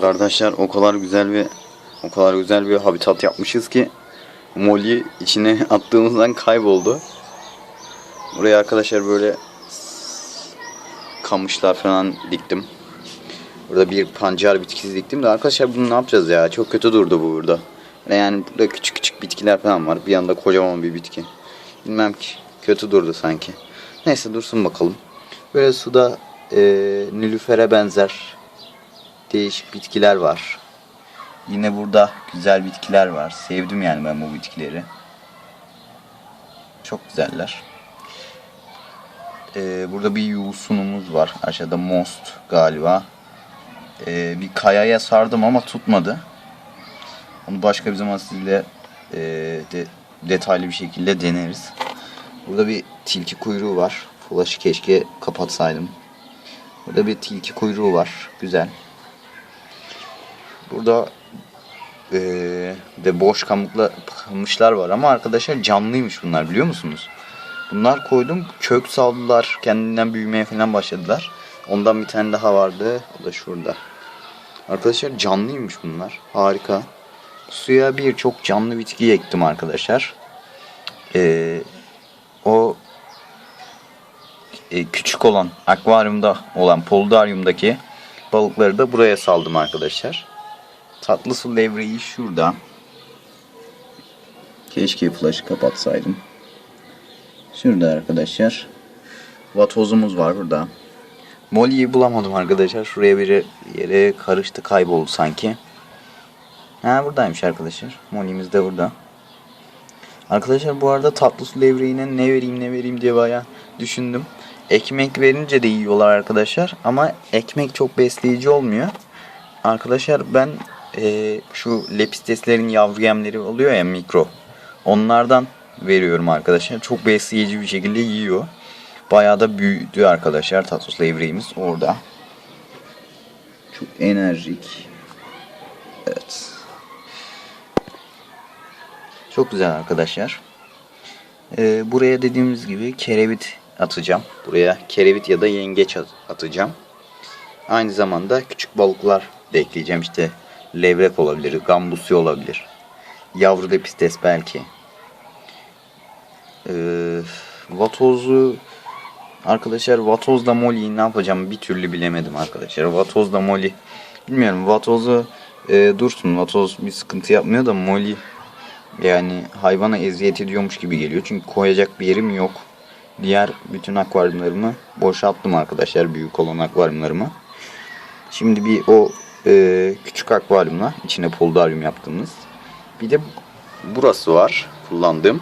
Kardeşler o kadar güzel bir o kadar güzel bir habitat yapmışız ki Molly içine attığımızdan kayboldu. Buraya arkadaşlar böyle kamışlar falan diktim. Burada bir pancar bitkisi diktim de arkadaşlar bunu ne yapacağız ya? Çok kötü durdu bu burada. Yani burada küçük küçük bitkiler falan var. Bir yanda kocaman bir bitki. Bilmem ki. Kötü durdu sanki. Neyse dursun bakalım. Böyle suda e, nilüfere benzer değişik bitkiler var. Yine burada güzel bitkiler var. Sevdim yani ben bu bitkileri. Çok güzeller. Ee, burada bir yosunumuz var. Aşağıda most galiba. Ee, bir kayaya sardım ama tutmadı. Onu başka bir zaman sizle e, de, detaylı bir şekilde deneriz. Burada bir tilki kuyruğu var. Flaşı keşke kapatsaydım. Burada bir tilki kuyruğu var. Güzel. Burada eee, de boş kamukla kamışlar var ama arkadaşlar canlıymış bunlar biliyor musunuz? Bunlar koydum kök saldılar kendinden büyümeye falan başladılar. Ondan bir tane daha vardı o da şurada. Arkadaşlar canlıymış bunlar harika. Suya birçok canlı bitki ektim arkadaşlar. Eee, o e, küçük olan akvaryumda olan poldaryumdaki balıkları da buraya saldım arkadaşlar. Tatlı su levreği şurada. Keşke flaşı kapatsaydım. Şurada arkadaşlar. Vatozumuz var burada. Molly'yi bulamadım arkadaşlar. Şuraya bir yere karıştı kayboldu sanki. Ha buradaymış arkadaşlar. Molly'miz de burada. Arkadaşlar bu arada tatlı su levreğine ne vereyim ne vereyim diye baya düşündüm. Ekmek verince de yiyorlar arkadaşlar ama ekmek çok besleyici olmuyor. Arkadaşlar ben eee, şu lepisteslerin yavru yemleri oluyor ya mikro. Onlardan veriyorum arkadaşlar. Çok besleyici bir şekilde yiyor. Bayağı da büyüdü arkadaşlar tatlı su levreğimiz orada. Çok enerjik. Evet. Çok güzel arkadaşlar. Ee, buraya dediğimiz gibi kerevit atacağım. Buraya kerevit ya da yengeç at- atacağım. Aynı zamanda küçük balıklar da ekleyeceğim. İşte levrek olabilir, gambusi olabilir. Yavru lepistes belki. Ee, vatozu arkadaşlar vatozla moliyi ne yapacağım bir türlü bilemedim arkadaşlar. Vatozla moli bilmiyorum vatozu e, dursun vatoz bir sıkıntı yapmıyor da moli yani hayvana eziyet ediyormuş gibi geliyor. Çünkü koyacak bir yerim yok. Diğer bütün akvaryumlarımı boşalttım arkadaşlar. Büyük olan akvaryumlarımı. Şimdi bir o e, küçük akvaryumla içine poldaryum yaptığımız. Bir de burası var kullandığım.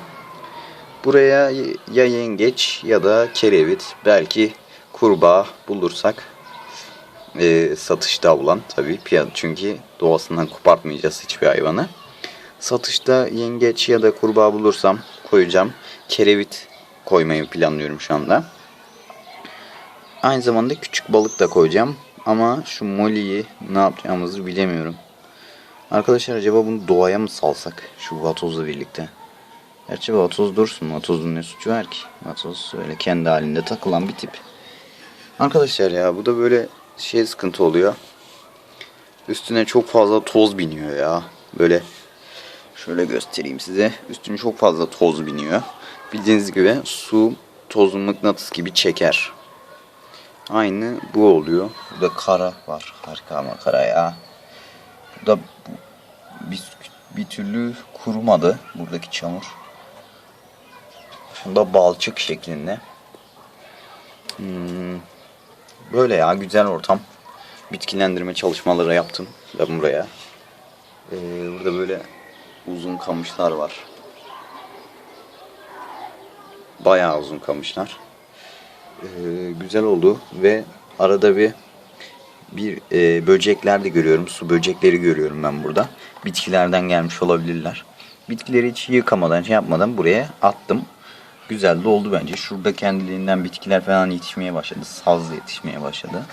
Buraya ya yengeç ya da kerevit belki kurbağa bulursak e, satışta olan tabii piyade çünkü doğasından kopartmayacağız hiçbir hayvanı. Satışta yengeç ya da kurbağa bulursam koyacağım. Kerevit koymayı planlıyorum şu anda. Aynı zamanda küçük balık da koyacağım. Ama şu moliyi ne yapacağımızı bilemiyorum. Arkadaşlar acaba bunu doğaya mı salsak? Şu vatozla birlikte. Gerçi vatoz dursun. Vatozun ne suçu var ki? Vatoz öyle kendi halinde takılan bir tip. Arkadaşlar ya bu da böyle şey sıkıntı oluyor. Üstüne çok fazla toz biniyor ya. Böyle Şöyle göstereyim size. Üstüne çok fazla toz biniyor. Bildiğiniz gibi su tozu mıknatıs gibi çeker. Aynı bu oluyor. Burada kara var. Harika ama kara ya. Burada bir, bir türlü kurumadı buradaki çamur. Bunda balçık şeklinde. Hmm, böyle ya güzel ortam. Bitkilendirme çalışmaları yaptım ben buraya. Ee, burada böyle uzun kamışlar var. Bayağı uzun kamışlar. Ee, güzel oldu ve arada bir bir e, böcekler de görüyorum. Su böcekleri görüyorum ben burada. Bitkilerden gelmiş olabilirler. Bitkileri hiç yıkamadan, şey yapmadan buraya attım. Güzel de oldu bence. Şurada kendiliğinden bitkiler falan yetişmeye başladı. Saz yetişmeye başladı.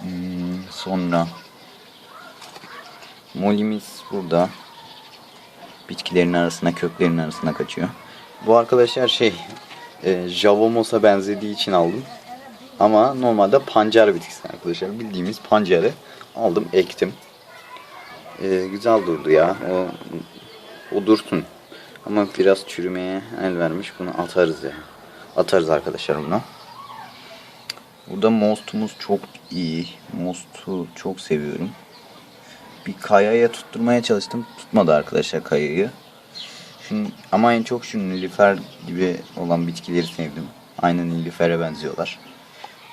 Hmm, sonra molimiz burada bitkilerin arasına, köklerin arasına kaçıyor. Bu arkadaşlar şey, e, Javomos'a benzediği için aldım. Ama normalde pancar bitkisi arkadaşlar. Bildiğimiz pancarı aldım ektim. Ee, güzel durdu ya. O, o dursun. Ama biraz çürümeye el vermiş. Bunu atarız ya. Atarız arkadaşlar bunu. Burada mostumuz çok iyi. Mostu çok seviyorum. Bir kayaya tutturmaya çalıştım. Tutmadı arkadaşlar kayayı. Şunu, ama en çok şu nilüfer gibi olan bitkileri sevdim. Aynı nilüfere benziyorlar.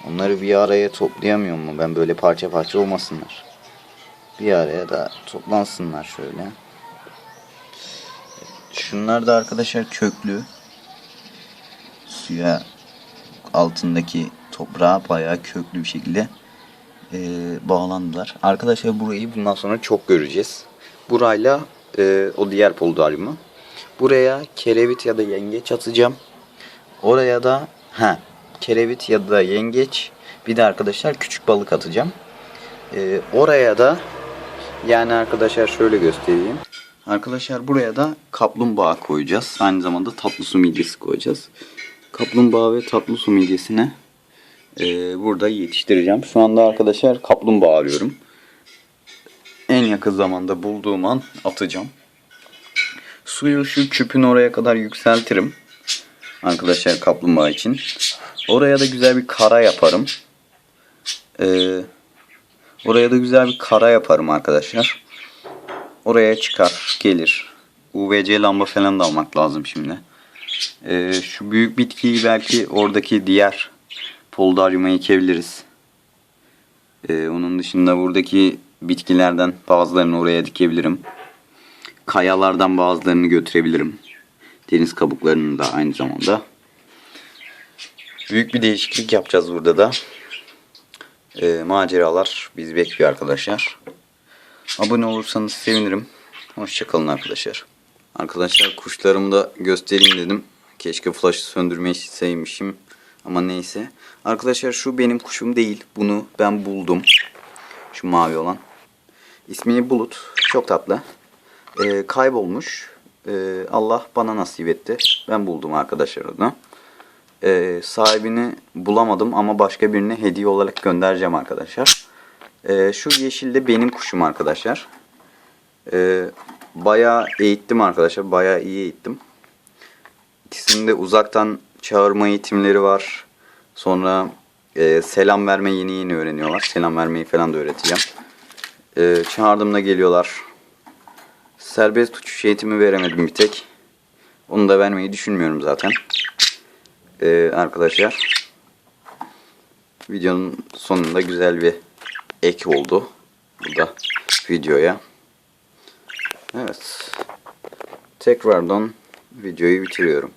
Onları bir araya toplayamıyor mu? Ben böyle parça parça olmasınlar. Bir araya da toplansınlar şöyle. Şunlar da arkadaşlar köklü. Suya altındaki toprağa bayağı köklü bir şekilde e, bağlandılar. Arkadaşlar burayı bundan sonra çok göreceğiz. Burayla e, o diğer poldaryumu. Buraya kerevit ya da yengeç atacağım. Oraya da ha kerevit ya da yengeç bir de arkadaşlar küçük balık atacağım. E, oraya da yani arkadaşlar şöyle göstereyim. Arkadaşlar buraya da kaplumbağa koyacağız. Aynı zamanda tatlı su midyesi koyacağız. Kaplumbağa ve tatlı su midyesine e, burada yetiştireceğim. Şu anda arkadaşlar kaplumbağa arıyorum. En yakın zamanda bulduğum an atacağım. Suyu şu küpün oraya kadar yükseltirim. Arkadaşlar kaplumbağa için. Oraya da güzel bir kara yaparım. Ee, oraya da güzel bir kara yaparım arkadaşlar. Oraya çıkar, gelir. UVC lamba falan da almak lazım şimdi. Ee, şu büyük bitkiyi belki oradaki diğer poldaryuma ekebiliriz. Ee, onun dışında buradaki bitkilerden bazılarını oraya dikebilirim. Kayalardan bazılarını götürebilirim. Deniz kabuklarını da aynı zamanda. Büyük bir değişiklik yapacağız burada da. Ee, maceralar bizi bekliyor arkadaşlar. Abone olursanız sevinirim. Hoşçakalın arkadaşlar. Arkadaşlar kuşlarımı da göstereyim dedim. Keşke flaşı söndürmeyi sevmişim. Ama neyse. Arkadaşlar şu benim kuşum değil. Bunu ben buldum. Şu mavi olan. İsmini Bulut. Çok tatlı. Ee, kaybolmuş. Ee, Allah bana nasip etti. Ben buldum arkadaşlar onu. Ee, sahibini bulamadım ama başka birine hediye olarak göndereceğim arkadaşlar. Ee, şu yeşil de benim kuşum arkadaşlar. Ee, bayağı eğittim arkadaşlar. Bayağı iyi eğittim. İkisinde uzaktan çağırma eğitimleri var. Sonra e, selam verme yeni yeni öğreniyorlar. Selam vermeyi falan da öğreteceğim. Ee, çağırdığımda geliyorlar. Serbest uçuş eğitimi veremedim bir tek. Onu da vermeyi düşünmüyorum zaten. Ee, arkadaşlar. Videonun sonunda güzel bir ek oldu. Bu da videoya. Evet. Tekrardan videoyu bitiriyorum.